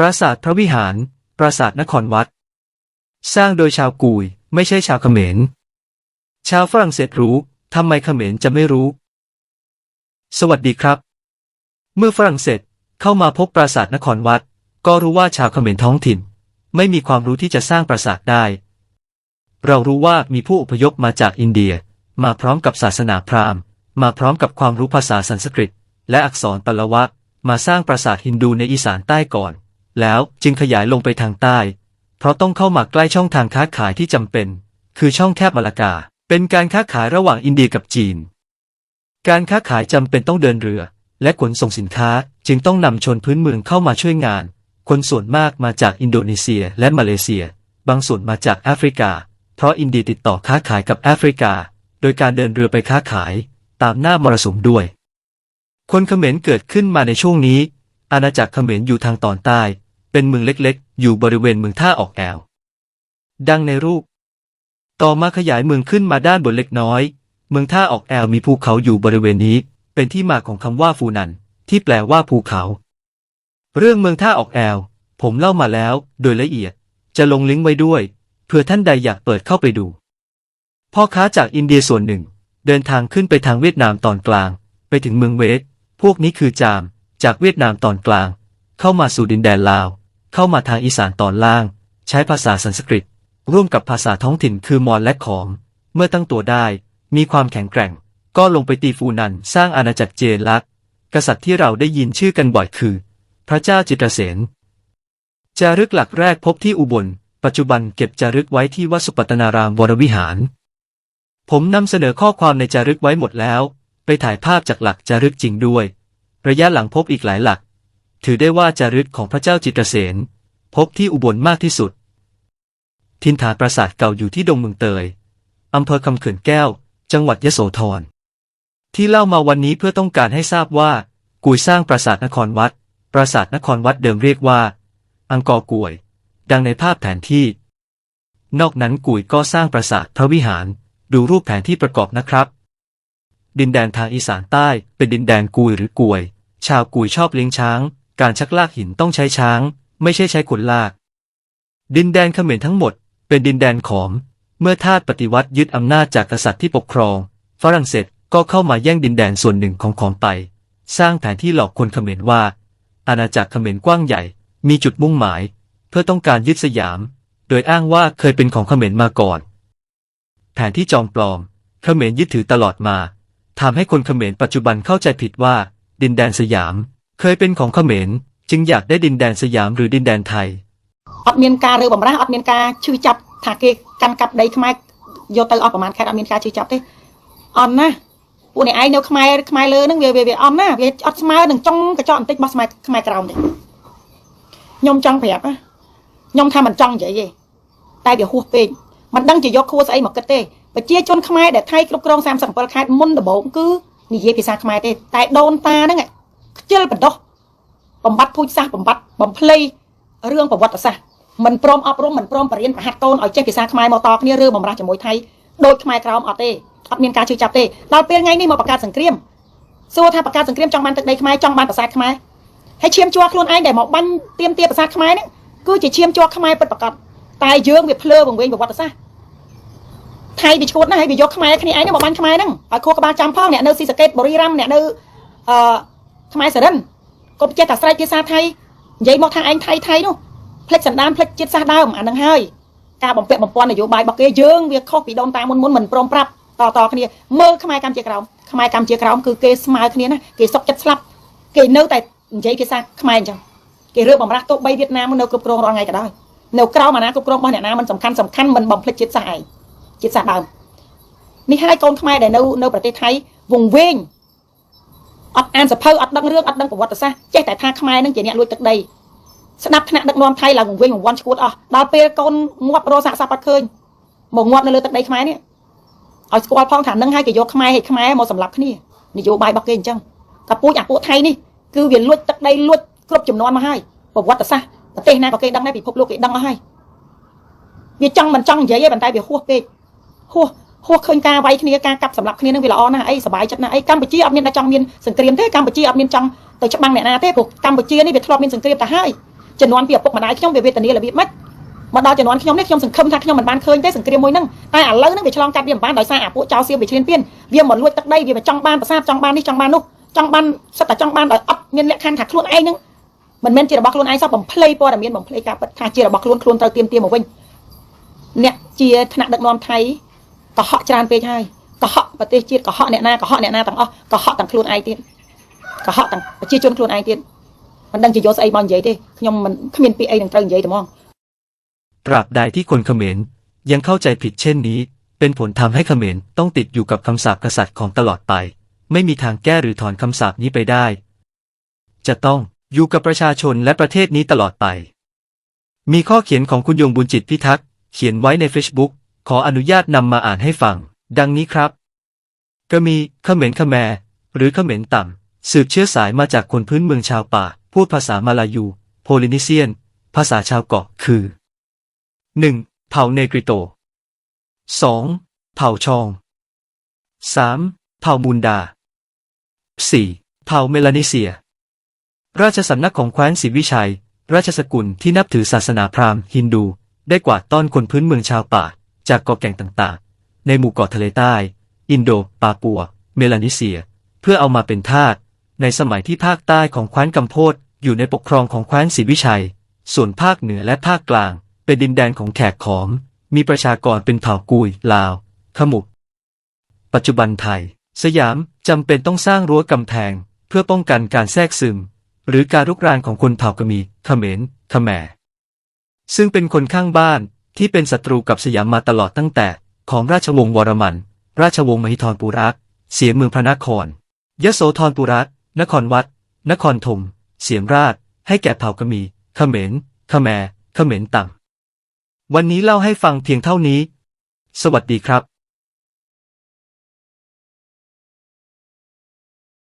ปราสาทพระวิหาร ปราสาทนครวัด สร้างโดยชาวกุย ไม่ใช่ชาวเขมร ชาวฝรั่งเศสรู้ทำไมเขมรจะไม่รู้ สวัสดีครับ เมื่อฝรั่งเศสเข้ามาพบปราสาทนครวัด ก็รู้ว่าชาวเขมรท้องถิ่น ไม่มีความรู้ที่จะสร้างปราสาทได้ เรารู้ว่ามีผู้อพยพมาจากอินเดีย มาพร้อมกับศาสนาพราหมณ์ มาพร้อมกับความรู้ภาษาสันสกฤต และอักษรปลวะ มาสร้างปราสาทฮินดูในอีสานใต้ก่อน แล้วจึงขยายลงไปทางใต้ เพราะต้องเข้ามาใกล้ช่องทางค้าขายที่จำเป็น คือช่องแคบมาลากา เป็นการค้าขายระหว่างอินเดียกับจีน การค้าขายจำเป็นต้องเดินเรือ และขนส่งสินค้าจึงต้องนำชนพื้นเมืองเข้ามาช่วยงาน คนส่วนมากมาจากอินโดนีเซียและมาเลเซีย บางส่วนมาจากแอฟริกา เพราะอินเดียติดต่อค้าขายกับแอฟริกา โดยการเดินเรือไปค้าขายตามหน้ามรสุมด้วย คนเขมรเกิดขึ้นมาในช่วงนี้ อาณาจักรเขมรอยู่ทางตอนใต้ เป็นเมืองเล็กๆ อยู่บริเวณเมืองท่าออกแอว ดังในรูป ต่อมาขยายเมืองขึ้นมาด้านบนเล็กน้อย เมืองท่าออกแอวมีภูเขาอยู่บริเวณนี้ เป็นที่มาของคำว่าฟูนัน ที่แปลว่าภูเขา เรื่องเมืองท่าออกแอว ผมเล่ามาแล้ว โดยละเอียด จะลงลิงก์ไว้ด้วยเผื่อท่านใดอยากเปิดเข้าไปดู พ่อค้าจากอินเดียส่วนหนึ่ง เดินทางขึ้นไปทางเวียดนามตอนกลาง ไปถึงเมืองเวส พวกนี้คือจาม จากเวียดนามตอนกลาง เข้ามาสู่ดินแดนลาว เข้ามาทางอีสานตอนล่าง ใช้ภาษาสันสกฤต ร่วมกับภาษาท้องถิ่นคือมอญและขอม เมื่อตั้งตัวได้ มีความแข็งแกร่ง ก็ลงไปตีฟูนันสร้างอาณาจักรเจนลักษ์กษัตริย์ที่เราได้ยินชื่อกันบ่อยคือ พระเจ้าจิตรเสนจารึกหลักแรกพบที่อุบล ปัจจุบันเก็บจารึกไว้ที่วัดสุปัตนารามวรวิหาร ผมนำเสนอข้อความในจารึกไว้หมดแล้ว ไปถ่ายภาพจากหลักจารึกจริงด้วย ระยะหลังพบอีกหลายหลัก ถือได้ว่าจารึกของพระเจ้าจิตรเสนพบที่อุบลมากที่สุด ทินฐานปราสาทเก่าอยู่ที่ดงเมืองเตย อำเภอคำเขื่อนแก้ว จังหวัดยโสธร ที่เล่ามาวันนี้เพื่อต้องการให้ทราบว่า กุยสร้างปราสาทนครวัด ปราสาทนครวัดเดิมเรียกว่า อังกอร์กวยดังในภาพแผนที่ นอกนั้นกุยก็สร้างปราสาทพระวิหาร ดูรูปแผนที่ประกอบนะครับ ดินแดนทางอีสานใต้เป็นดินแดนกุยหรือกวยชาวกุยชอบเลี้ยงช้าง การชักลากหินต้องใช้ช้าง ไม่ใช่ใช้คนลาก ดินแดนเขมรทั้งหมด เป็นดินแดนขอม เมื่อทาสปฏิวัติยึดอำนาจจากกษัตริย์ที่ปกครอง ฝรั่งเศสก็เข้ามาแย่งดินแดนส่วนหนึ่งของขอมไป สร้างแผนที่หลอกคนเขมรว่า อาณาจักรเขมรกว้างใหญ่ มีจุดมุ่งหมาย เพื่อต้องการยึดสยาม โดยอ้างว่าเคยเป็นของเขมรมาก่อน แผนที่จอมปลอม เขมรยึดถือตลอดมาทำให้คนเขมรปัจจุบันเข้าใจผิดว่า ดินแดนสยาม เคยเป็นของเขมร จึงอยากได้ดินแดนสยามหรือดินแดนไทย អត់មានការរើបំរាស់អត់មានការឈឺចាប់ថាគេកាន់កាប់ដីខ្មែរយកទៅអស់ប្រហែលខែអត់មានការឈឺចាប់ទេអន់ណាពួកនេះឯងនៅខ្មែរខ្មែរលើហ្នឹងវាវាវាអន់ណាវាអត់ស្មើនឹងចុងកញ្ចក់បន្តិចរបស់ខ្មែរខ្មែរក្រោមទេខ្ញុំចង់ប្រាប់ណាខ្ញុំថាមិនចង់និយាយទេតែវាហួសពេកមិនដឹងជាយកខួរស្អីមកគិតទេប្រជាជនខ្មែរដែលថៃគ្រប់គ្រង37ខេត្តមុនដំបូងគឺនិយាយភាសាខ្មែរទេតែដូនតាហ្នឹង ខ្ជិលបណ្ដោះបំបត្តិពូជសាសន៍បំបត្តិបំភ្លៃរឿងប្រវត្តិសាស្ត្រមិនព្រមអប់រំមិនព្រមបរៀនប្រហាត់កូនឲ្យចេះភាសាខ្មែរមកតគ្នាឬបំរាស់ជាមួយថៃដូចខ្មែរក្រោមអត់ទេអត់មានការជឿចាប់ទេដល់ពេលថ្ងៃនេះមកបង្កើតសង្គ្រាមសួរថាបង្កើតសង្គ្រាមចង់បានទឹកដីខ្មែរចង់បានប្រាសាទខ្មែរហើយឈាមជ័រខ្លួនឯងដែលមកបាញ់ទៀមទាប្រាសាទខ្មែរនេះគឺជាឈាមជ័រខ្មែរពិតប្រាកដតែយើងវាភ្លើវង្វេងប្រវត្តិសាស្ត្រថៃវាឈួតណាស់ហើយវាយកខ្មែរគ្នាឯងនេះមកបាញ់ខ្មែរហ្នឹងឲ្យខួរក្បាលចាំផងអ្នកនៅស៊ីសកេតបរិរាមអ្នកនៅអឺ ខ្មែរសរិនកុំចេះតែស្រែកភាសាថៃនិយាយមកថាឯងថៃថៃនោះផ្លិចសណ្ដានផ្លិចជាតិសាសន៍ដើមអានឹងហើយការបំពាក់បំពន់នយោបាយរបស់គេយើងវាខុសពីដូនតាមុនមុនមិនព្រមប្រាប់តតគ្នាមើលខ្មែរកម្ពុជាក្រោមខ្មែរកម្ពុជាក្រោមគឺគេស្មើគ្នាណាគេសុកចិត្តស្លាប់គេនៅតែនិយាយភាសាខ្មែរអញ្ចឹងគេរើបំរាស់ទោះបីវៀតណាមនៅគ្រប់គ្រងរាល់ថ្ងៃក៏ដោយនៅក្រោមអាណាគ្រប់គ្រងរបស់អ្នកណាមិនសំខាន់សំខាន់មិនបំភ្លេចជាតិសាសន៍ឯងជាតិសាសន៍ដើមនេះហើយកូនខ្មែរដែលនៅនៅប្រទេសថៃវង្វេង អត់អានសភៅអត់ដឹងរឿងអត់ដឹងប្រវត្តិសាស្ត្រចេះតែថាខ្មែរនឹងជាអ្នកលួចទឹកដីស្ដាប់ថ្នាក់ដឹកនាំថៃឡើងវង្វេងវង្វាន់ឈួតអស់ដល់ពេលកូនងាប់រកសាកសពអត់ឃើញមកងាប់នៅលើទឹកដីខ្មែរនេះឲ្យស្គាល់ផងថានឹងឲ្យគេយកខ្មែរឲ្យខ្មែរមកសម្លាប់គ្នានយោបាយរបស់គេអញ្ចឹងតែពូជអាពួកថៃនេះគឺវាលួចទឹកដីលួចគ្រប់ចំនួនមកហើយប្រវត្តិសាស្ត្រប្រទេសណាក៏គេដឹងដែរពិភពលោកគេដឹងអស់ហើយវាចង់មិនចង់និយាយទេប៉ុន្តែវាហួសពេកហួស ហួសឃើញការវាយគ្នាការកាប់សម្លាប់គ្នានឹងវាល្អណាស់អីសុបាយចិត្តណាស់អីកម្ពុជាអត់មានតែចង់មានសង្គ្រាមទេកម្ពុជាអត់មានចង់ទៅច្បាំងអ្នកណាទេព្រោះកម្ពុជានេះវាធ្លាប់មានសង្គ្រាមទៅហើយជំនាន់ពីឪពុកម្ដាយខ្ញុំវាវេទនារបៀបម៉េចមកដល់ជំនាន់ខ្ញុំនេះខ្ញុំសង្ឃឹមថាខ្ញុំមិនបានឃើញទេសង្គ្រាមមួយហ្នឹងតែឥឡូវហ្នឹងវាឆ្លងកាត់វាមិនបានដោយសារអាពួកចោរសៀមវាឈ្លានពានវាមកលួចទឹកដីវាចង់បានប្រាសាទចង់បាននេះចង់បាននោះចង់បានសិតតែចង់បានដោយអត់មានលក្ខខណ្ឌថាខ្លួនឯងហ្នឹងមិនមែនជារបស់ខ្លួនឯងសោះបំភ្លៃព័ត៌មានបំភ្លៃការពិតថាជារបស់ខ្លួនខ្លួនត្រូវទៀមទាមកវិញអ្នកជាថ្នាក់ដឹកនាំថៃ កុហកច្រើនពេកហើយកុហកប្រទេសជាតិកុហកអ្នកណាកុហកអ្នកណាទាំងអស់កុហកទាំងខ្លួនឯងទៀតកុហកទាំងប្រជាជនខ្លួនឯងទៀតមិនដឹងជាយកស្អីមកនិយាយទេខ្ញុំមិនគ្មានពាក្យអីនឹងត្រូវនិយាយទេហ្មង ตราบใดที่คนเขมรยังเข้าใจผิดเช่นนี้ เป็นผลทำให้เขมรต้องติดอยู่กับคำสาปกษัตริย์ของตลอดไป ไม่มีทางแก้หรือถอนคำสาปนี้ไปได้ จะต้องอยู่กับประชาชนและประเทศนี้ตลอดไป มีข้อเขียนของคุณยงบุญจิตพิทักษ์เขียนไว้ใน Facebook ขออนุญาตนำมาอ่านให้ฟัง ดังนี้ครับก็มีเขมรขแมรหรือเขมรต่ำสืบเชื้อสายมาจากคนพื้นเมืองชาวป่า พูดภาษามาลายู โพลินีเซียน ภาษาชาวเกาะคือ 1. เผ่าเนกริโต 2. เผ่าชอง 3. เผ่ามูนดา 4. เผ่าเมลาเนเซีย ราชสำนักของแคว้นศรีวิชัย ราชสกุลที่นับถือศาสนาพราหมณ์ฮินดู ได้กวาดต้อนคนพื้นเมืองชาวป่า จากเกาะแก่งต่างๆ ในหมู่เกาะทะเลใต้ อินโด ปาปัว เมลาเนเซีย เพื่อเอามาเป็นทาส ในสมัยที่ภาคใต้ของแคว้นกัมโพดอยู่ในปกครองของแคว้นศรีวิชัย ส่วนภาคเหนือและภาคกลาง เป็นดินแดนของแขกขอม มีประชากรเป็นเผ่ากุย ลาว ขมุก ปัจจุบันไทย สยามจำเป็นต้องสร้างรั้วกำแพง เพื่อป้องกันการแทรกซึม หรือการรุกรานของคนเผ่ากมี เขมร ขแมซึ่งเป็นคนข้างบ้าน ที่เป็นศัตรูกับสยามมาตลอดตั้งแต่ ของราชวงศ์วรมัน ราชวงศ์มหิธรปุรักษ์เสียเมืองพระนคร ยโสธรปุรักษ์นครวัด นครธม เสียมราช ให้แก่เผ่ากะมี เขมร ขแมรเขมรต่ำวันนี้เล่าให้ฟังเพียงเท่านี้ สวัสดีครับ